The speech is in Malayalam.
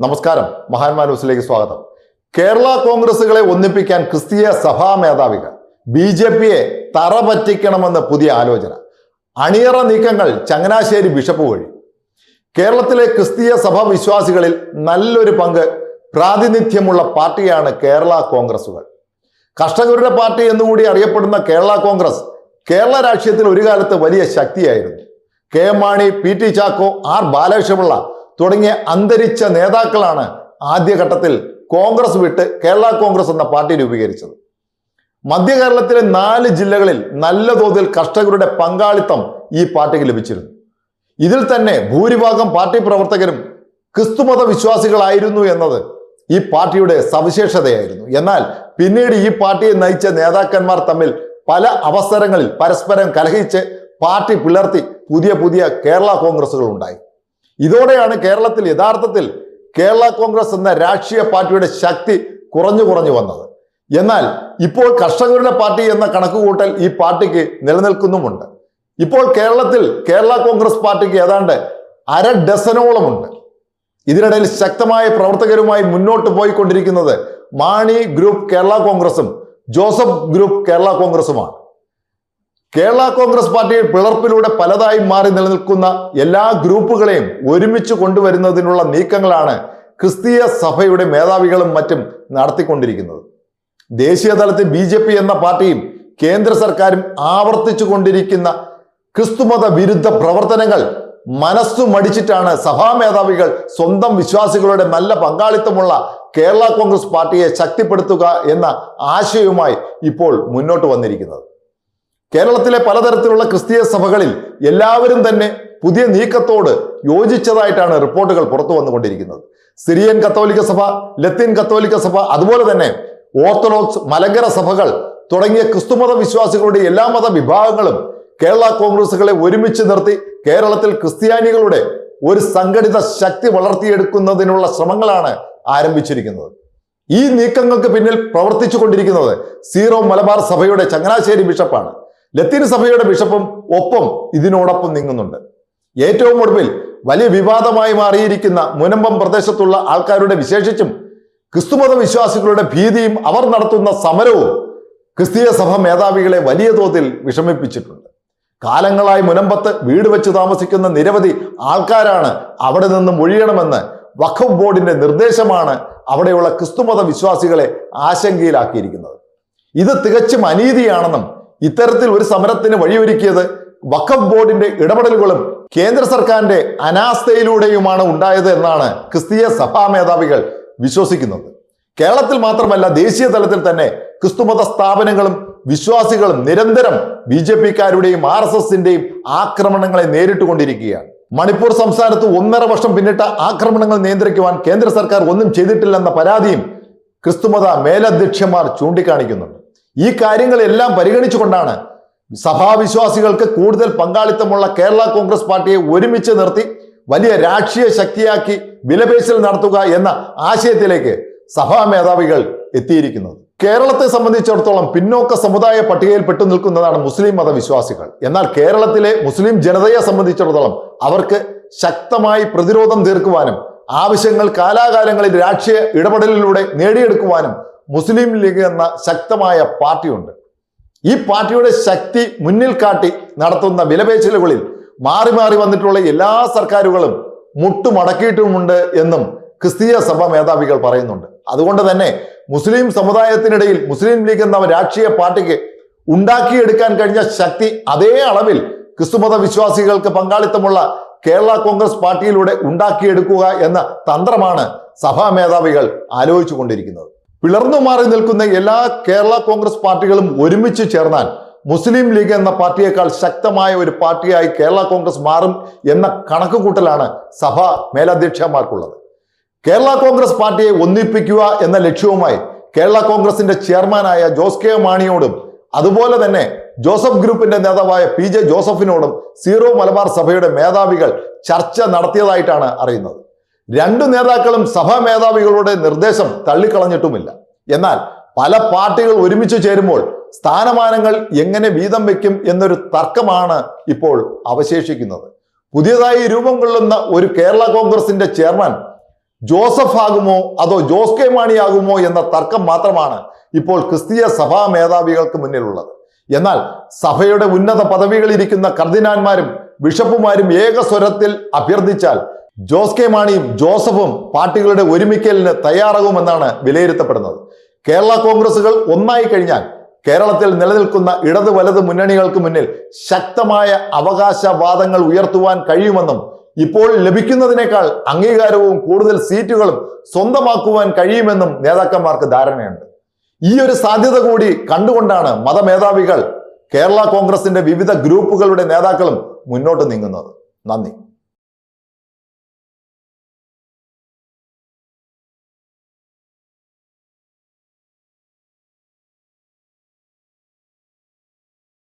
നമസ്കാരം. മഹാന്മാ ന്യൂസിലേക്ക് സ്വാഗതം. കേരള കോൺഗ്രസുകളെ ഒന്നിപ്പിക്കാൻ ക്രിസ്തീയ സഭാ മേധാവികൾ. ബി ജെ പിയെ തറ പറ്റിക്കണമെന്ന് പുതിയ ആലോചന. അണിയറ നീക്കങ്ങൾ ചങ്ങനാശ്ശേരി ബിഷപ്പ് വഴി. കേരളത്തിലെ ക്രിസ്തീയ സഭാ വിശ്വാസികളിൽ നല്ലൊരു പങ്ക് പ്രാതിനിധ്യമുള്ള പാർട്ടിയാണ് കേരള കോൺഗ്രസുകൾ കർഷകരുടെ പാർട്ടി എന്നുകൂടി അറിയപ്പെടുന്ന കേരള കോൺഗ്രസ് കേരള രാഷ്ട്രീയത്തിൽ ഒരു കാലത്ത് വലിയ ശക്തിയായിരുന്നു. K M Mani P T Chacko R Balakrishna Pillai തുടങ്ങിയ അന്തരിച്ച നേതാക്കളാണ് ആദ്യഘട്ടത്തിൽ കോൺഗ്രസ് വിട്ട് കേരള കോൺഗ്രസ് എന്ന പാർട്ടി രൂപീകരിച്ചത്. മധ്യ കേരളത്തിലെ നാല് ജില്ലകളിൽ നല്ല തോതിൽ കർഷകരുടെ പങ്കാളിത്തം ഈ പാർട്ടിക്ക് ലഭിച്ചിരുന്നു. ഇതിൽ തന്നെ ഭൂരിഭാഗം പാർട്ടി പ്രവർത്തകരും ക്രിസ്തുമത വിശ്വാസികളായിരുന്നു എന്നത് ഈ പാർട്ടിയുടെ സവിശേഷതയായിരുന്നു. എന്നാൽ പിന്നീട് ഈ പാർട്ടിയെ നയിച്ച നേതാക്കന്മാർ തമ്മിൽ പല അവസരങ്ങളിൽ പരസ്പരം കലഹിച്ച് പാർട്ടി പിളർത്തി പുതിയ പുതിയ കേരള കോൺഗ്രസുകൾ ഉണ്ടായി. ഇതോടെയാണ് കേരളത്തിൽ യഥാർത്ഥത്തിൽ കേരള കോൺഗ്രസ് എന്ന രാഷ്ട്രീയ പാർട്ടിയുടെ ശക്തി കുറഞ്ഞു കുറഞ്ഞു വന്നത്. എന്നാൽ ഇപ്പോൾ കർഷകരുടെ പാർട്ടി എന്ന കണക്കുകൂട്ടൽ ഈ പാർട്ടിക്ക് നിലനിൽക്കുന്നുമുണ്ട്. ഇപ്പോൾ കേരളത്തിൽ കേരള കോൺഗ്രസ് പാർട്ടിക്ക് ഏതാണ്ട് അര ഡസനോളമുണ്ട് ഇതിനിടയിൽ ശക്തമായ പ്രവർത്തകരുമായി മുന്നോട്ട് പോയിക്കൊണ്ടിരിക്കുന്നത് മാണി ഗ്രൂപ്പ് കേരള കോൺഗ്രസും ജോസഫ് ഗ്രൂപ്പ് കേരള കോൺഗ്രസുമാണ്. കേരള കോൺഗ്രസ് പാർട്ടിയിൽ പിളർപ്പിലൂടെ പലതായി മാറി നിലനിൽക്കുന്ന എല്ലാ ഗ്രൂപ്പുകളെയും ഒരുമിച്ച് കൊണ്ടുവരുന്നതിനുള്ള നീക്കങ്ങളാണ് ക്രിസ്തീയ സഭയുടെ മേധാവികളും മറ്റും നടത്തിക്കൊണ്ടിരിക്കുന്നത്. ദേശീയ തലത്തിൽ ബി ജെ പി എന്ന പാർട്ടിയും കേന്ദ്ര സർക്കാരും ആവർത്തിച്ചു കൊണ്ടിരിക്കുന്ന ക്രിസ്തുമത വിരുദ്ധ പ്രവർത്തനങ്ങൾ മനസ്സു മടിച്ചിട്ടാണ് സഭാ മേധാവികൾ സ്വന്തം വിശ്വാസികളുടെ നല്ല പങ്കാളിത്തമുള്ള കേരള കോൺഗ്രസ് പാർട്ടിയെ ശക്തിപ്പെടുത്തുക എന്ന ആശയവുമായി ഇപ്പോൾ മുന്നോട്ട് വന്നിരിക്കുന്നത്. കേരളത്തിലെ പലതരത്തിലുള്ള ക്രിസ്തീയ സഭകളിൽ എല്ലാവരും തന്നെ പുതിയ നീക്കത്തോട് യോജിച്ചതായിട്ടാണ് റിപ്പോർട്ടുകൾ പുറത്തു വന്നുകൊണ്ടിരിക്കുന്നത്. സിറിയൻ കത്തോലിക്ക സഭ ലത്തീൻ കത്തോലിക്ക സഭ അതുപോലെ തന്നെ ഓർത്തഡോക്സ് മലങ്കര സഭകൾ തുടങ്ങിയ ക്രിസ്തുമത വിശ്വാസികളുടെ എല്ലാ മത വിഭാഗങ്ങളും കേരള കോൺഗ്രസുകളെ ഒരുമിച്ച് നിർത്തി കേരളത്തിൽ ക്രിസ്ത്യാനികളുടെ ഒരു സംഘടിത ശക്തി വളർത്തിയെടുക്കുന്നതിനുള്ള ശ്രമങ്ങളാണ് ആരംഭിച്ചിരിക്കുന്നത്. ഈ നീക്കങ്ങൾക്ക് പിന്നിൽ പ്രവർത്തിച്ചു കൊണ്ടിരിക്കുന്നത് സീറോ മലബാർ സഭയുടെ ചങ്ങനാശ്ശേരി ബിഷപ്പാണ്. ലത്തീൻ സഭയുടെ ബിഷപ്പും ഒപ്പം ഇതിനോടൊപ്പം നീങ്ങുന്നുണ്ട്. ഏറ്റവും ഒടുവിൽ വലിയ വിവാദമായി മാറിയിരിക്കുന്ന മുനമ്പം പ്രദേശത്തുള്ള ആൾക്കാരുടെ വിശേഷിച്ചും ക്രിസ്തുമത വിശ്വാസികളുടെ ഭീതിയും അവർ നടത്തുന്ന സമരവും ക്രിസ്തീയ സഭ മേധാവികളെ വലിയ തോതിൽ വിഷമിപ്പിച്ചിട്ടുണ്ട്. കാലങ്ങളായി മുനമ്പത്ത് വീട് വെച്ച് താമസിക്കുന്ന നിരവധി ആൾക്കാരാണ് അവിടെ നിന്നും ഒഴിയണമെന്ന് വഖഫ് ബോർഡിന്റെ നിർദ്ദേശമാണ് അവിടെയുള്ള ക്രിസ്തുമത വിശ്വാസികളെ ആശങ്കയിലാക്കിയിരിക്കുന്നത്. ഇത് തികച്ചും അനീതിയാണെന്നും ഇത്തരത്തിൽ ഒരു സമരത്തിന് വഴിയൊരുക്കിയത് വഖഫ് ബോർഡിന്റെ ഇടപെടലുകളും കേന്ദ്ര സർക്കാരിന്റെ അനാസ്ഥയിലൂടെയുമാണ് ഉണ്ടായത് എന്നാണ് ക്രിസ്തീയ സഭാ മേധാവികൾ വിശ്വസിക്കുന്നത്. കേരളത്തിൽ മാത്രമല്ല ദേശീയ തലത്തിൽ തന്നെ ക്രിസ്തുമത സ്ഥാപനങ്ങളും വിശ്വാസികളും നിരന്തരം ബി ജെ പിക്കാരുടെയും ആർ എസ് എസിന്റെയും ആക്രമണങ്ങളെ നേരിട്ടുകൊണ്ടിരിക്കുകയാണ്. മണിപ്പൂർ സംസ്ഥാനത്ത് ഒന്നര വർഷം പിന്നിട്ട ആക്രമണങ്ങൾ നിയന്ത്രിക്കുവാൻ കേന്ദ്ര സർക്കാർ ഒന്നും ചെയ്തിട്ടില്ലെന്ന പരാതിയും ക്രിസ്തുമത മേലധ്യക്ഷന്മാർ ചൂണ്ടിക്കാണിക്കുന്നുണ്ട്. ഈ കാര്യങ്ങളെല്ലാം പരിഗണിച്ചുകൊണ്ടാണ് സഭാവിശ്വാസികൾക്ക് കൂടുതൽ പങ്കാളിത്തമുള്ള കേരള കോൺഗ്രസ് പാർട്ടിയെ ഒരുമിച്ച് നിർത്തി വലിയ രാഷ്ട്രീയ ശക്തിയാക്കി വിലപേശൽ നടത്തുക എന്ന ആശയത്തിലേക്ക് സഭാ മേധാവികൾ എത്തിയിരിക്കുന്നത്. കേരളത്തെ സംബന്ധിച്ചിടത്തോളം പിന്നോക്ക സമുദായ പട്ടികയിൽ പെട്ടു നിൽക്കുന്നതാണ് മുസ്ലിം മതവിശ്വാസികൾ. എന്നാൽ കേരളത്തിലെ മുസ്ലിം ജനതയെ സംബന്ധിച്ചിടത്തോളം അവർക്ക് ശക്തമായി പ്രതിരോധം തീർക്കുവാനും ആവശ്യങ്ങൾ കാലാകാലങ്ങളിൽ രാഷ്ട്രീയ ഇടപെടലിലൂടെ നേടിയെടുക്കുവാനും മുസ്ലിം ലീഗ് എന്ന ശക്തമായ പാർട്ടിയുണ്ട്. ഈ പാർട്ടിയുടെ ശക്തി മുന്നിൽ കാട്ടി നടത്തുന്ന വിലപേശലുകളിൽ മാറി മാറി വന്നിട്ടുള്ള എല്ലാ സർക്കാരുകളും മുട്ടുമടക്കിയിട്ടുമുണ്ട് എന്നും ക്രിസ്തീയ സഭ മേധാവികൾ പറയുന്നുണ്ട്. അതുകൊണ്ട് തന്നെ മുസ്ലിം സമുദായത്തിനിടയിൽ മുസ്ലിം ലീഗ് എന്ന രാഷ്ട്രീയ പാർട്ടിക്ക് ഉണ്ടാക്കിയെടുക്കാൻ കഴിഞ്ഞ ശക്തി അതേ അളവിൽ ക്രിസ്തുമത വിശ്വാസികൾക്ക് പങ്കാളിത്തമുള്ള കേരള കോൺഗ്രസ് പാർട്ടിയിലൂടെ ഉണ്ടാക്കിയെടുക്കുക എന്ന തന്ത്രമാണ് സഭാ മേധാവികൾ ആലോചിച്ചു കൊണ്ടിരിക്കുന്നത് പിളർന്നു മാറി നിൽക്കുന്ന എല്ലാ കേരള കോൺഗ്രസ് പാർട്ടികളും ഒരുമിച്ച് ചേർന്നാൽ മുസ്ലിം ലീഗ് എന്ന പാർട്ടിയേക്കാൾ ശക്തമായ ഒരു പാർട്ടിയായി കേരള കോൺഗ്രസ് മാറും എന്ന കണക്കുകൂട്ടലാണ് സഭ മേലധ്യക്ഷന്മാർക്കുള്ളത്. കേരള കോൺഗ്രസ് പാർട്ടിയെ ഒന്നിപ്പിക്കുക എന്ന ലക്ഷ്യവുമായി കേരള കോൺഗ്രസിന്റെ ചെയർമാനായ ജോസ് കെ മാണിയോടും അതുപോലെ തന്നെ ജോസഫ് ഗ്രൂപ്പിന്റെ നേതാവായ പി ജെ ജോസഫിനോടും സീറോ മലബാർ സഭയുടെ മേധാവികൾ ചർച്ച നടത്തിയതായിട്ടാണ് അറിയുന്നത്. രണ്ടു നേതാക്കളും സഭാ മേധാവികളുടെ നിർദ്ദേശം തള്ളിക്കളഞ്ഞിട്ടുമില്ല. എന്നാൽ പല പാർട്ടികൾ ഒരുമിച്ച് ചേരുമ്പോൾ സ്ഥാനമാനങ്ങൾ എങ്ങനെ വീതം വെക്കും എന്നൊരു തർക്കമാണ് ഇപ്പോൾ അവശേഷിക്കുന്നത്. പുതിയതായി രൂപം കൊള്ളുന്ന ഒരു കേരള കോൺഗ്രസിന്റെ ചെയർമാൻ ജോസഫ് ആകുമോ അതോ ജോസ് കെ മാണി ആകുമോ എന്ന തർക്കം മാത്രമാണ് ഇപ്പോൾ ക്രിസ്തീയ സഭാ മേധാവികൾക്ക് മുന്നിലുള്ളത്. എന്നാൽ സഭയുടെ ഉന്നത പദവികളിരിക്കുന്ന കർദിനാന്മാരും ബിഷപ്പുമാരും ഏകസ്വരത്തിൽ അഭ്യർത്ഥിച്ചാൽ ജോസ് കെ മാണിയും ജോസഫും പാർട്ടികളുടെ ഒരുമിക്കലിന് തയ്യാറാകുമെന്നാണ് വിലയിരുത്തപ്പെടുന്നത്. കേരള കോൺഗ്രസുകൾ ഒന്നായി കഴിഞ്ഞാൽ കേരളത്തിൽ നിലനിൽക്കുന്ന ഇടതു വലത് മുന്നണികൾക്ക് മുന്നിൽ ശക്തമായ അവകാശവാദങ്ങൾ ഉയർത്തുവാൻ കഴിയുമെന്നും ഇപ്പോൾ ലഭിക്കുന്നതിനേക്കാൾ അംഗീകാരവും കൂടുതൽ സീറ്റുകളും സ്വന്തമാക്കുവാൻ കഴിയുമെന്നും നേതാക്കന്മാർക്ക് ധാരണയുണ്ട്. ഈ ഒരു സാധ്യത കൂടി കണ്ടുകൊണ്ടാണ് മതമേധാവികൾ കേരള കോൺഗ്രസിന്റെ വിവിധ ഗ്രൂപ്പുകളുടെ നേതാക്കളും മുന്നോട്ട് നീങ്ങുന്നത്. നന്ദി.